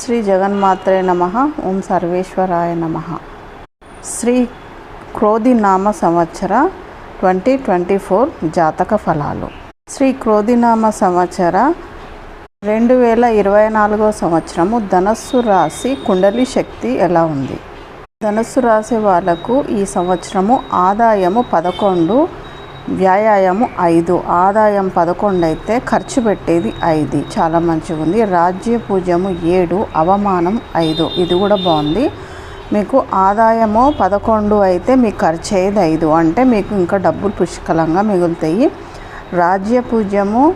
శ్రీ జగన్మాత్రే నమ. ఓం సర్వేశ్వరాయ నమ. శ్రీ క్రోధినామ సంవత్సర ట్వంటీ ట్వంటీ ఫోర్ జాతక ఫలాలు. శ్రీ క్రోధినామ సంవత్సర రెండు వేల ఇరవై నాలుగో సంవత్సరము ధనస్సు రాశి కుండలి శక్తి ఎలా ఉంది? ధనస్సు రాశి వాళ్ళకు ఈ సంవత్సరము ఆదాయము పదకొండు వ్యాయామం ఐదు ఆదాయం పదకొండు అయితే ఖర్చు పెట్టేది ఐదు. చాలా మంచిగా ఉంది రాజ్య పూజము ఏడు అవమానం ఐదు. ఇది కూడా బాగుంది. మీకు ఆదాయము పదకొండు అయితే మీకు ఖర్చు అయ్యేది ఐదు. అంటే మీకు ఇంకా డబ్బులు పుష్కలంగా మిగులుతాయి. రాజ్య పూజ్యము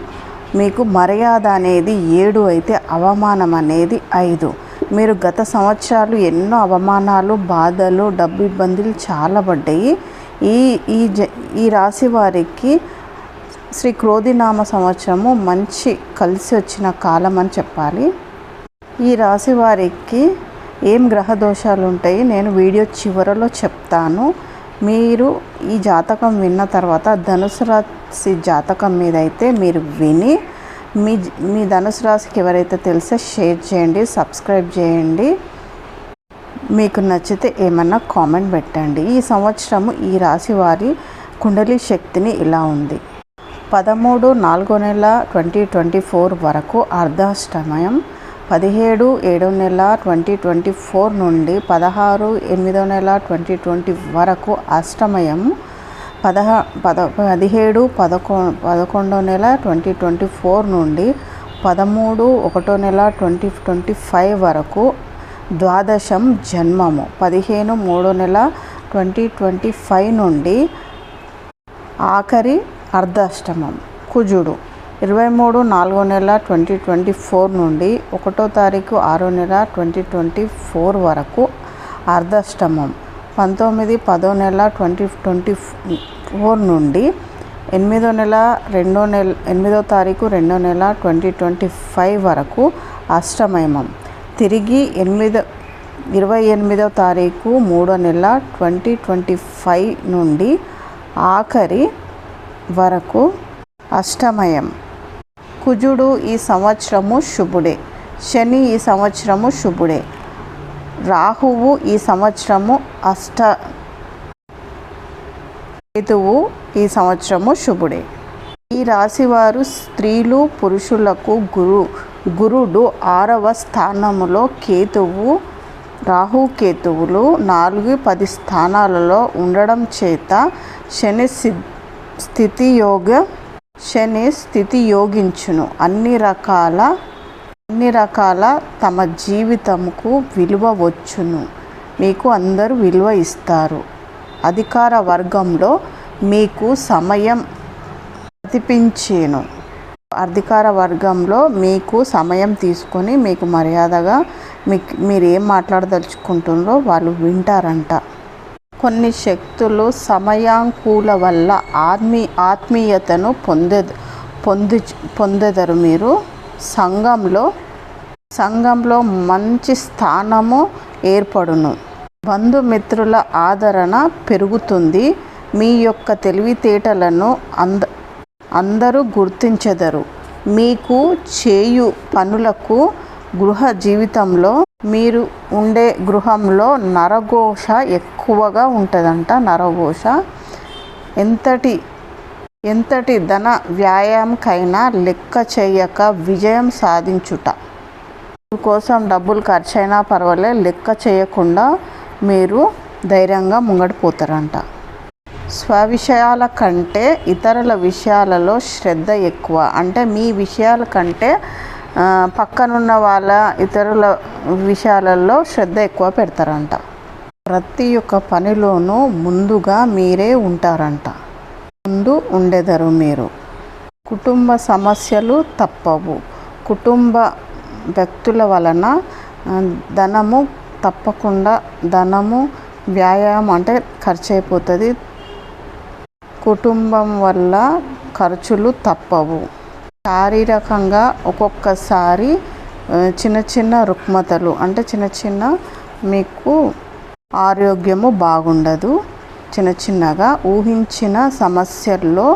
మీకు మర్యాద అనేది ఏడు అయితే అవమానం అనేది ఐదు. మీరు గత సంవత్సరాలు ఎన్నో అవమానాలు బాధలు డబ్బు ఇబ్బందులు చాలా పడ్డాయి. ఈ ఈ జ ఈ రాశి వారికి శ్రీ క్రోధినామ సంవత్సరము మంచి కలిసి వచ్చిన కాలం అని చెప్పాలి. ఈ రాశి వారికి ఏం గ్రహ దోషాలు ఉంటాయి నేను వీడియో చివరలో చెప్తాను. మీరు ఈ జాతకం విన్న తర్వాత ధనుసు రాశి జాతకం మీద అయితే మీరు విని మీ మీ ధనుసు రాశికి ఎవరైతే తెలిసే షేర్ చేయండి సబ్స్క్రైబ్ చేయండి. మీకు నచ్చితే ఏమన్నా కామెంట్ పెట్టండి. ఈ సంవత్సరము ఈ రాశి వారి కుండలి శక్తిని ఇలా ఉంది. పదమూడు నాలుగో నెల ట్వంటీ ట్వంటీ ఫోర్ వరకు అర్ధాష్టమయం. పదిహేడు ఏడో నెల ట్వంటీ ట్వంటీ ఫోర్ నుండి పదహారు ఎనిమిదో నెల ట్వంటీ ట్వంటీ వరకు అష్టమయం. పదహా పద పదిహేడు పదకొ పదకొండో నెల ట్వంటీ ట్వంటీ ఫోర్ నుండి పదమూడు ఒకటో నెల ట్వంటీ ట్వంటీ ఫైవ్ వరకు ద్వాదశం జన్మము. పదిహేను మూడో నెల ట్వంటీ ట్వంటీ ఫైవ్ నుండి ఆఖరి అర్ధాష్టమం. కుజుడు. ఇరవై మూడు నాలుగో నెల ట్వంటీ ట్వంటీ ఫోర్ నుండి ఒకటో తారీఖు ఆరో నెల ట్వంటీ ట్వంటీ ఫోర్ వరకు అర్ధాష్టమం. పంతొమ్మిది పదో నెల ట్వంటీ ట్వంటీ ఫోర్ నుండి ఎనిమిదో నెల రెండో నెల ఎనిమిదో తారీఖు రెండో నెల ట్వంటీ ట్వంటీ ఫైవ్ వరకు అష్టమయమం తిరిగి ఎనిమిదో ఇరవై ఎనిమిదో తారీఖు మూడో నెల ట్వంటీ ట్వంటీ ఫైవ్ నుండి ఆఖరి వరకు అష్టమయం. కుజుడు ఈ సంవత్సరము శుభుడే. శని ఈ సంవత్సరము శుభుడే. రాహువు ఈ సంవత్సరము అష్ట కేతువు ఈ సంవత్సరము శుభుడే. ఈ రాశివారు స్త్రీలు పురుషులకు గురు గురుడు ఆరవ స్థానములో కేతువు రాహు కేతువులు నాలుగు పది స్థానాలలో ఉండడం చేత శని స్థితి యోగ శని స్థితి యోగించును అన్ని రకాల అన్ని రకాల తమ జీవితముకు విలువ వచ్చును. మీకు అందరూ విలువ ఇస్తారు. అధికార వర్గంలో మీకు సమయం ప్రతిపించేను. అధికార వర్గంలో మీకు సమయం తీసుకొని మీకు మర్యాదగా మీకు మీరు ఏం మాట్లాడదలుచుకుంటుందో వాళ్ళు వింటారంట. కొన్ని శక్తులు సమయాంకూల వల్ల ఆత్మీ ఆత్మీయతను పొందే పొంది పొందెదరు మీరు. సంఘంలో సంఘంలో మంచి స్థానము ఏర్పడును. బంధుమిత్రుల ఆదరణ పెరుగుతుంది. మీ యొక్క తెలివితేటలను అంద అందరూ గుర్తించెదరు. మీకు చేయు పనులకు గృహ జీవితంలో మీరు ఉండే గృహంలో నరఘోష ఎక్కువగా ఉంటుందంట నరఘోష. ఎంతటి ఎంతటి ధన వ్యాయామకైనా లెక్క చేయక విజయం సాధించుట. కోసం డబ్బులు ఖర్చు అయినా పర్వాలే లెక్క చేయకుండా మీరు ధైర్యంగా ముంగడిపోతారంట స్వవిషయాల కంటే ఇతరుల విషయాలలో శ్రద్ధ ఎక్కువ. అంటే మీ విషయాల కంటే పక్కనున్న వాళ్ళ ఇతరుల విషయాలలో శ్రద్ధ ఎక్కువ పెడతారంట. ప్రతి ఒక్క పనిలోనూ ముందుగా మీరే ఉంటారంట. ముందు ఉండెదరు మీరు. కుటుంబ సమస్యలు తప్పవు. కుటుంబ వ్యక్తుల వలన ధనము తప్పకుండా ధనము వ్యాయామం అంటే ఖర్చు అయిపోతుంది కుటుంబం వల్ల ఖర్చులు తప్పవు. శారీరకంగా ఒక్కొక్కసారి చిన్న చిన్న రుగ్మతలు అంటే చిన్న చిన్న మీకు ఆరోగ్యము బాగుండదు. చిన్న చిన్నగా ఊహించిన సమస్యల్లో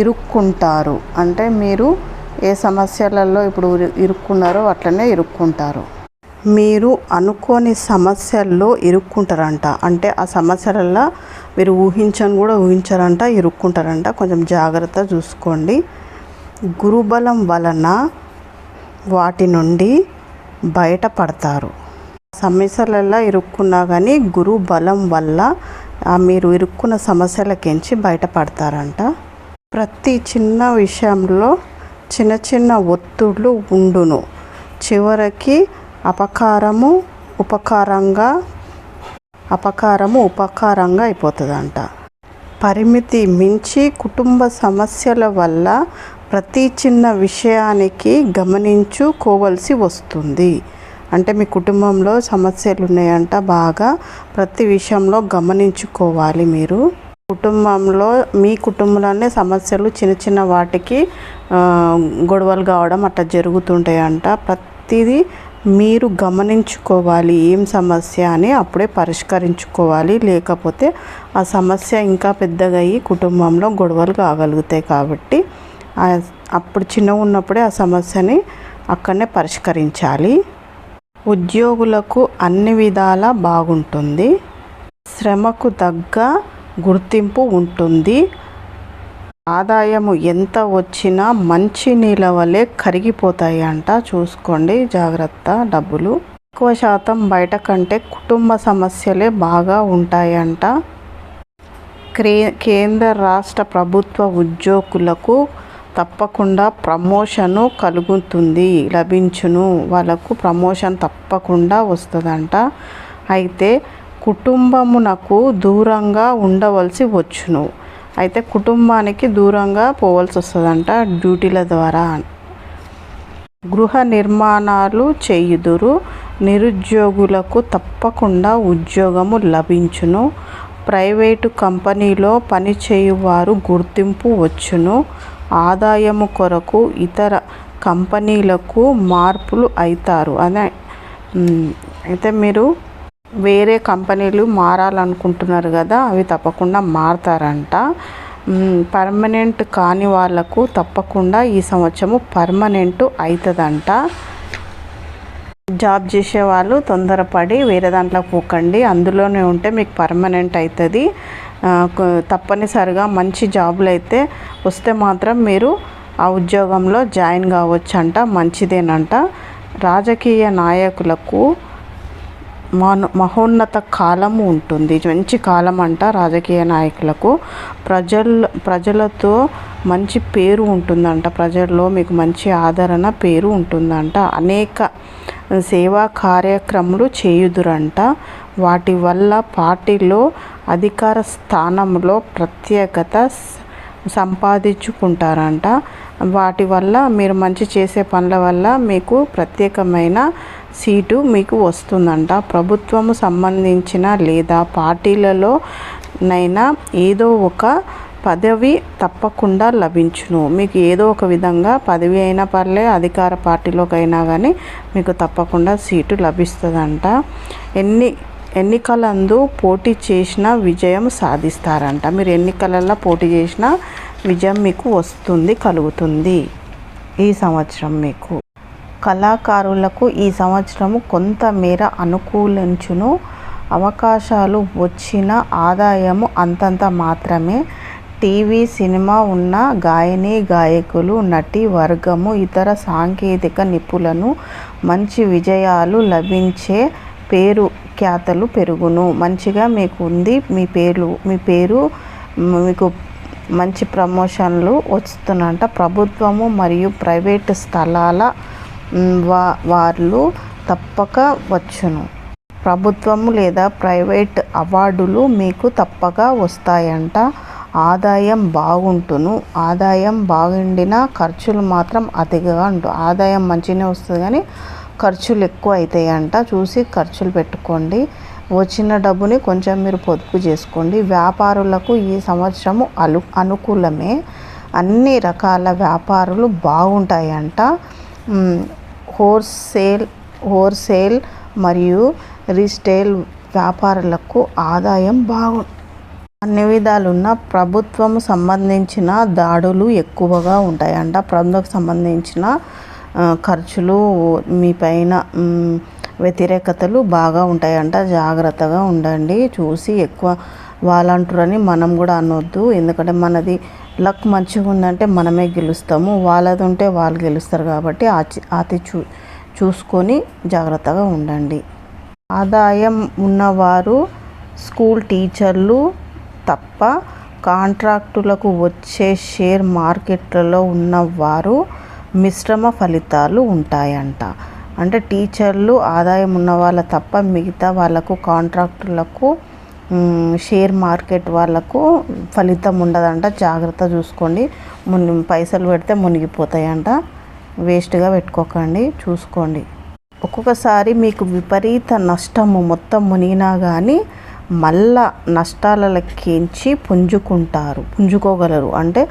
ఇరుక్కుంటారు. అంటే మీరు ఏ సమస్యలలో ఇప్పుడు ఇరుక్కున్నారో అట్లనే ఇరుక్కుంటారు. మీరు అనుకోని సమస్యల్లో ఇరుక్కుంటారంట. అంటే ఆ సమస్యలలో మీరు ఊహించని కూడా ఊహించారంట ఇరుక్కుంటారంట. కొంచెం జాగ్రత్త చూసుకోండి. గురుబలం వలన వాటి నుండి బయటపడతారు. సమస్యలలో ఇరుక్కున్నా కానీ గురు బలం వల్ల మీరు ఇరుక్కున్న సమస్యలకించి బయటపడతారంట. ప్రతి చిన్న విషయంలో చిన్న చిన్న ఒత్తిళ్ళు ఉండును. చివరికి అపకారము ఉపకారంగా అపకారము ఉపకారంగా అయిపోతుందంట. పరిమితి మించి కుటుంబ సమస్యల వల్ల ప్రతి చిన్న విషయానికి గమనించుకోవలసి వస్తుంది. అంటే మీ కుటుంబంలో సమస్యలు ఉన్నాయంట బాగా ప్రతి విషయంలో గమనించుకోవాలి మీరు. కుటుంబంలో మీ కుటుంబంలోనే సమస్యలు చిన్న చిన్న వాటికి గొడవలు కావడం అట్లా జరుగుతుంటాయంట. ప్రతిదీ మీరు గమనించుకోవాలి ఏం సమస్య అని అప్పుడే పరిష్కరించుకోవాలి. లేకపోతే ఆ సమస్య ఇంకా పెద్దగా అయ్యి కుటుంబంలో గొడవలు కాగలుగుతాయి కాబట్టి అప్పుడు చిన్నగా ఉన్నప్పుడే ఆ సమస్యని అక్కడనే పరిష్కరించాలి. ఉద్యోగులకు అన్ని విధాల బాగుంటుంది. శ్రమకు తగ్గ గుర్తింపు ఉంటుంది. ఆదాయము ఎంత వచ్చినా మంచి నీళ్ళ వలె కరిగిపోతాయి అంట. చూసుకోండి జాగ్రత్త డబ్బులు. ఎక్కువ శాతం బయట కంటే కుటుంబ సమస్యలే బాగా ఉంటాయంట క్రే కేంద్ర రాష్ట్ర ప్రభుత్వ ఉద్యోగులకు తప్పకుండా ప్రమోషను కలుగుతుంది లభించును. వాళ్ళకు ప్రమోషన్ తప్పకుండా వస్తుందంట. అయితే కుటుంబమునకు దూరంగా ఉండవలసి వచ్చును. అయితే కుటుంబానికి దూరంగా పోవాల్సి వస్తుందంట డ్యూటీల ద్వారా. గృహ నిర్మాణాలు చేయుదురు నిరుద్యోగులకు తప్పకుండా ఉద్యోగము లభించును. ప్రైవేటు కంపెనీలో పనిచేయువారు గుర్తింపు వచ్చును. ఆదాయము కొరకు ఇతర కంపెనీలకు మార్పులు అవుతారు అదే అయితే మీరు వేరే కంపెనీలు మారాలనుకుంటున్నారు కదా అవి తప్పకుండా మారతారంట. పర్మనెంట్ కాని వాళ్ళకు తప్పకుండా ఈ సంవత్సరము పర్మనెంట్ అవుతుందంట జాబ్ చేసే వాళ్ళు తొందరపడి వేరే దాంట్లో పోకండి అందులోనే ఉంటే మీకు పర్మనెంట్ అవుతుంది తప్పనిసరిగా మంచి జాబులు అయితే వస్తే మాత్రం మీరు ఆ ఉద్యోగంలో జాయిన్ కావచ్చంట మంచిదేనంట. రాజకీయ నాయకులకు మహోన్నత కాలము ఉంటుంది. మంచి కాలం అంట రాజకీయ నాయకులకు. ప్రజల ప్రజలతో మంచి పేరు ఉంటుందంట. ప్రజల్లో మీకు మంచి ఆదరణ పేరు ఉంటుందంట. అనేక సేవా కార్యక్రమాలు చేయుదురంట. వాటి వల్ల పార్టీలో అధికార స్థానంలో ప్రత్యేకత సంపాదించుకుంటారంట. వాటి వల్ల మీరు మంచి చేసే పనుల వల్ల మీకు ప్రత్యేకమైన సీటు మీకు వస్తుందంట. ప్రభుత్వము సంబంధించిన లేదా పార్టీలలో నైనా ఏదో ఒక పదవి తప్పకుండా లభించును. మీకు ఏదో ఒక విధంగా పదవి అయినా పర్లే అధికార పార్టీలోకైనా కానీ మీకు తప్పకుండా సీటు లభిస్తుందంట. ఎన్ని ఎన్నికలందు పోటీ చేసిన విజయం సాధిస్తారంట. మీరు ఎన్నికలలో పోటీ చేసిన విజయం మీకు వస్తుంది కలుగుతుంది. ఈ సంవత్సరం మీకు. కళాకారులకు ఈ సంవత్సరము కొంతమేర అనుకూలించును. అవకాశాలు వచ్చిన ఆదాయము అంతంత మాత్రమే. టీవీ సినిమా ఉన్న గాయని గాయకులు నటి వర్గము ఇతర సాంకేతిక నిపుణులను మంచి విజయాలు లభించే పేరు ఖ్యాతలు పెరుగును. మంచిగా మీకు ఉంది మీ పేరు మీ పేరు మీకు మంచి ప్రమోషన్లు వస్తున్నంట. ప్రభుత్వము మరియు ప్రైవేట్ స్థలాల వా వాళ్ళు తప్పక వచ్చును. ప్రభుత్వము లేదా ప్రైవేట్ అవార్డులు మీకు తప్పక వస్తాయంట. ఆదాయం బాగుంటును. ఆదాయం బాగుండిన ఖర్చులు మాత్రం అతిగా ఉంటు ఆదాయం మంచిగానే వస్తుంది కానీ ఖర్చులు ఎక్కువ అవుతాయంట చూసి ఖర్చులు పెట్టుకోండి. వచ్చిన డబ్బుని కొంచెం మీరు పొదుపు చేసుకోండి. వ్యాపారులకు ఈ సంవత్సరము అను అనుకూలమే. అన్ని రకాల వ్యాపారులు బాగుంటాయంట. హోల్సేల్ హోల్సేల్ మరియు రీస్టైల్ వ్యాపారులకు ఆదాయం బాగు అన్ని విధాలున్న ప్రభుత్వం సంబంధించిన దాడులు ఎక్కువగా ఉంటాయంట. ప్రభుత్వకు సంబంధించిన ఖర్చులు మీ పైన వ్యతిరేకతలు బాగా ఉంటాయంట. జాగ్రత్తగా ఉండండి. చూసి ఎక్కువ వాళ్ళంటారని మనం కూడా అనొద్దు. ఎందుకంటే మనది లక్ మంచిగా ఉందంటే మనమే గెలుస్తాము. వాళ్ళది ఉంటే వాళ్ళు గెలుస్తారు కాబట్టి ఆచి అతి చూ చూసుకొని జాగ్రత్తగా ఉండండి. ఆదాయం ఉన్నవారు స్కూల్ టీచర్లు తప్ప కాంట్రాక్టులకు వచ్చే షేర్ మార్కెట్లలో ఉన్నవారు మిశ్రమ ఫలితాలు ఉంటాయంట. అంటే టీచర్లు ఆదాయం ఉన్న వాళ్ళ తప్ప మిగతా వాళ్ళకు కాంట్రాక్టులకు షేర్ మార్కెట్ వాళ్ళకు ఫలితం ఉండదంట. జాగ్రత్త చూసుకోండి. ముని పైసలు పెడితే మునిగిపోతాయంట. వేస్ట్గా పెట్టుకోకండి. చూసుకోండి. ఒక్కొక్కసారి మీకు విపరీత నష్టము మొత్తం మునిగినా కానీ మళ్ళా నష్టాలకించి పుంజుకుంటారు. పుంజుకోగలరు. అంటే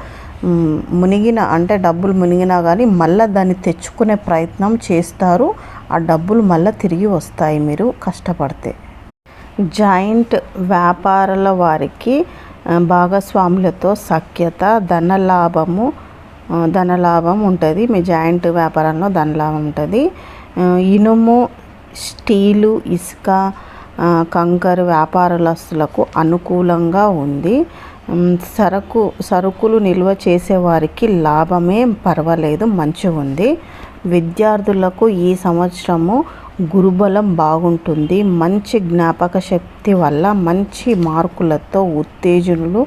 మునిగిన అంటే డబ్బులు మునిగినా కానీ మళ్ళీ దాన్ని తెచ్చుకునే ప్రయత్నం చేస్తారు. ఆ డబ్బులు మళ్ళీ తిరిగి వస్తాయి మీరు కష్టపడితే. జాయింట్ వ్యాపారాల వారికి భాగస్వాములతో సఖ్యత ధనలాభము ధనలాభం ఉంటుంది. మీ జాయింట్ వ్యాపారంలో ధనలాభం ఉంటుంది. ఇనుము స్టీలు ఇసుక కంకర వ్యాపారస్తులకు అనుకూలంగా ఉంది. సరుకు సరకు సరుకులు నిల్వ చేసేవారికి లాభమే పర్వాలేదు మంచిగా ఉంది విద్యార్థులకు ఈ సంవత్సరము గురుబలం బాగుంటుంది. మంచి జ్ఞాపక శక్తి వల్ల మంచి మార్కులతో ఉత్తేజనులు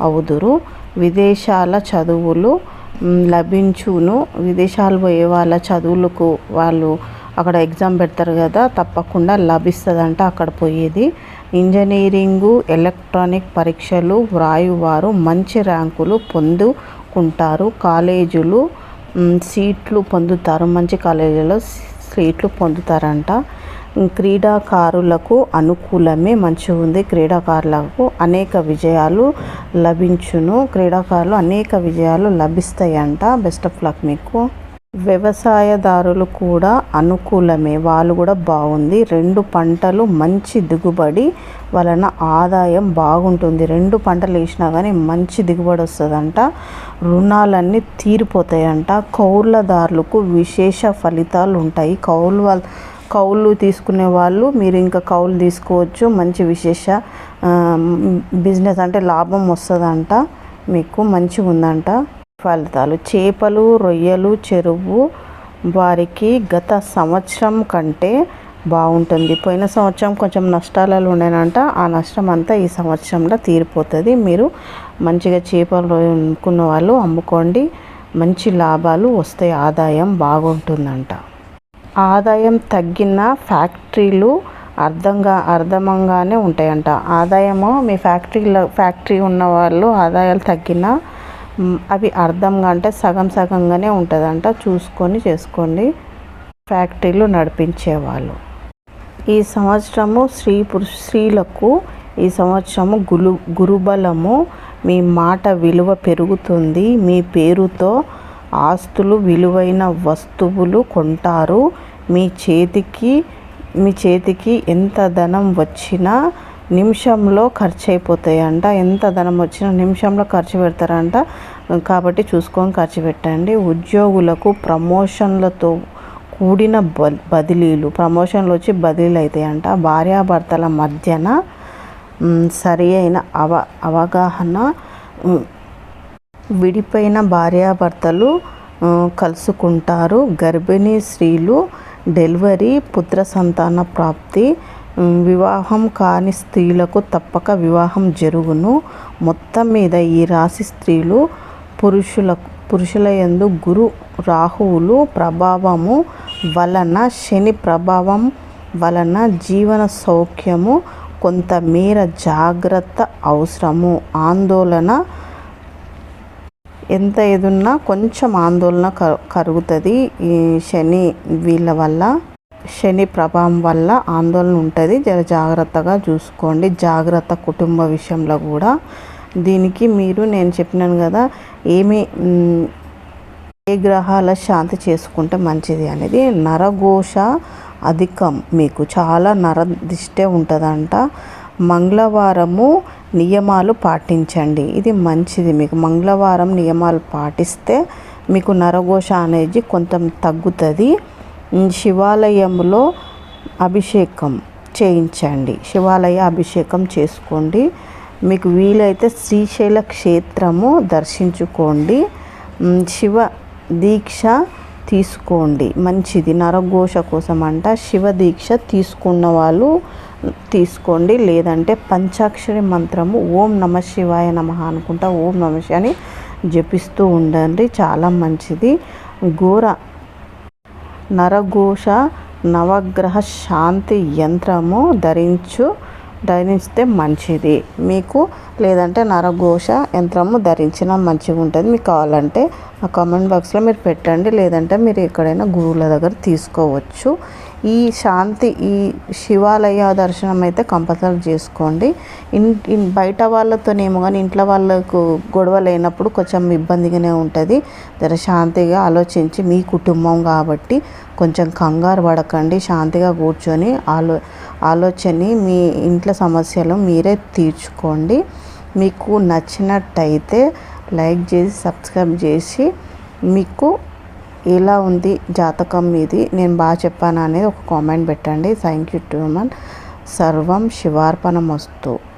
అవుదురు. విదేశాల చదువులు లభించును. విదేశాలు పోయే వాళ్ళ చదువులకు వాళ్ళు అక్కడ ఎగ్జామ్ పెడతారు కదా తప్పకుండా లభిస్తుందంట అక్కడ పోయేది. ఇంజనీరింగు ఎలక్ట్రానిక్ పరీక్షలు వ్రాయువారు మంచి ర్యాంకులు పొందుకుంటారు. కాలేజీలు సీట్లు పొందుతారు. మంచి కాలేజీలో సీట్లు పొందుతారంట. క్రీడాకారులకు అనుకూలమే మంచిగా ఉంది. క్రీడాకారులకు అనేక విజయాలు లభించును. క్రీడాకారులు అనేక విజయాలు లభిస్తాయంట. బెస్ట్ ఆఫ్ లక్ మీకు. వ్యవసాయదారులు కూడా అనుకూలమే. వాళ్ళు కూడా బాగుంది. రెండు పంటలు మంచి దిగుబడి వలన ఆదాయం బాగుంటుంది. రెండు పంటలు వేసినా కానీ మంచి దిగుబడి వస్తుందంట. రుణాలన్నీ తీరిపోతాయంట. కౌళ్ళదారులకు విశేష ఫలితాలు ఉంటాయి. కౌలు వాళ్ళ కౌలు తీసుకునే వాళ్ళు మీరు ఇంకా కౌలు తీసుకోవచ్చు. మంచి విశేష బిజినెస్ అంటే లాభం వస్తుందంట. మీకు మంచిగా ఉందంట ఫలితాలు. చేపలు రొయ్యలు చెరువు వారికి గత సంవత్సరం కంటే బాగుంటుంది. పోయిన సంవత్సరం కొంచెం నష్టాలలో ఉండేనంట. ఆ నష్టం అంతా ఈ సంవత్సరంలో తీరిపోతుంది. మీరు మంచిగా చేపలు అనుకున్న వాళ్ళు అమ్ముకోండి. మంచి లాభాలు వస్తాయి. ఆదాయం బాగుంటుందంట. ఆదాయం తగ్గిన ఫ్యాక్టరీలు అర్థంగా అర్థమంగానే ఉంటాయంట. ఆదాయము మీ ఫ్యాక్టరీలో ఫ్యాక్టరీ ఉన్న వాళ్ళు ఆదాయాలు తగ్గినా అవి అర్థంగా అంటే సగం సగంగానే ఉంటుందంట. చూసుకొని చేసుకోండి. ఫ్యాక్టరీలు నడిపించేవాళ్ళు. ఈ సంవత్సరము స్త్రీ పురుష స్త్రీలకు ఈ సంవత్సరము గురు గురుబలము మీ మాట విలువ పెరుగుతుంది. మీ పేరుతో ఆస్తులు విలువైన వస్తువులు కొంటారు. మీ చేతికి మీ చేతికి ఎంత ధనం వచ్చినా నిమిషంలో ఖర్చు అయిపోతాయంట ఎంత ధనం వచ్చినా నిమిషంలో ఖర్చు పెడతారంట. కాబట్టి చూసుకొని ఖర్చు పెట్టండి. ఉద్యోగులకు ప్రమోషన్లతో కూడిన బ బదిలీలు ప్రమోషన్లు వచ్చి బదిలీలు అవుతాయంట భార్యాభర్తల మధ్యన సరి అయిన అవ అవగాహన విడిపోయిన భార్యాభర్తలు కలుసుకుంటారు. గర్భిణీ స్త్రీలు డెలివరీ పుత్ర సంతాన ప్రాప్తి వివాహం కాని స్త్రీలకు తప్పక వివాహం జరుగును. మొత్తం మీద ఈ రాశి స్త్రీలు పురుషుల పురుషుల యందు గురు రాహువులు ప్రభావము వలన శని ప్రభావం వలన జీవన సౌఖ్యము కొంతమేర జాగ్రత్త అవసరము. ఆందోళన ఎంత ఎదున్నా కొంచెం ఆందోళన క కరుగుతుంది. ఈ శని వీళ్ళ వల్ల శని ప్రభావం వల్ల ఆందోళన ఉంటుంది. జర జాగ్రత్తగా చూసుకోండి. జాగ్రత్త కుటుంబ విషయంలో కూడా. దీనికి మీరు నేను చెప్పినాను కదా ఏమి ఏ గ్రహాల శాంతి చేసుకుంటే మంచిది అనేది నరఘోష అధికం మీకు. చాలా నరదిష్టే ఉంటుందంట. మంగళవారము నియమాలు పాటించండి. ఇది మంచిది మీకు. మంగళవారం నియమాలు పాటిస్తే మీకు నరఘోష అనేది కొంచెం తగ్గుతుంది. శివాలయంలో అభిషేకం చేయించండి. శివాలయ అభిషేకం చేసుకోండి. మీకు వీలైతే శ్రీశైల క్షేత్రము దర్శించుకోండి. శివ దీక్ష తీసుకోండి. మంచిది. నరఘోష కోసం అంట శివ దీక్ష తీసుకున్న వాళ్ళు తీసుకోండి. లేదంటే పంచాక్షరి మంత్రము ఓం నమ శివాయ నమ అనుకుంటా ఓం నమ అని జపిస్తూ ఉండండి. చాలా మంచిది. ఘోర నరఘోష నవగ్రహ శాంతి యంత్రము ధరించు ధరిస్తే మంచిది. మీకు లేదంటే నరఘోష యంత్రము ధరించిన మంచిగా ఉంటుంది మీకు కావాలంటే ఆ కామెంట్ బాక్స్లో మీరు పెట్టండి. లేదంటే మీరు ఎక్కడైనా గురువుల దగ్గర తీసుకోవచ్చు. ఈ శాంతి ఈ శివాలయ దర్శనం అయితే కంపల్సరీ చేసుకోండి. ఇన్ బయట వాళ్ళతోనేమో కానీ ఇంట్లో వాళ్ళకు గొడవ లేనప్పుడు కొంచెం ఇబ్బందిగానే ఉంటుంది. జర శాంతిగా ఆలోచించి మీ కుటుంబం కాబట్టి కొంచెం కంగారు పడకండి. శాంతిగా కూర్చొని ఆలో ఆలోచని మీ ఇంట్లో సమస్యలు మీరే తీర్చుకోండి. మీకు నచ్చినట్టయితే లైక్ చేసి సబ్స్క్రైబ్ చేసి మీకు ఎలా ఉంది జాతకం మీది? నేను బాగా చెప్పాను అనేది ఒక కామెంట్ పెట్టండి. థ్యాంక్ యూ టు మన్ సర్వం శివార్పణమస్తు.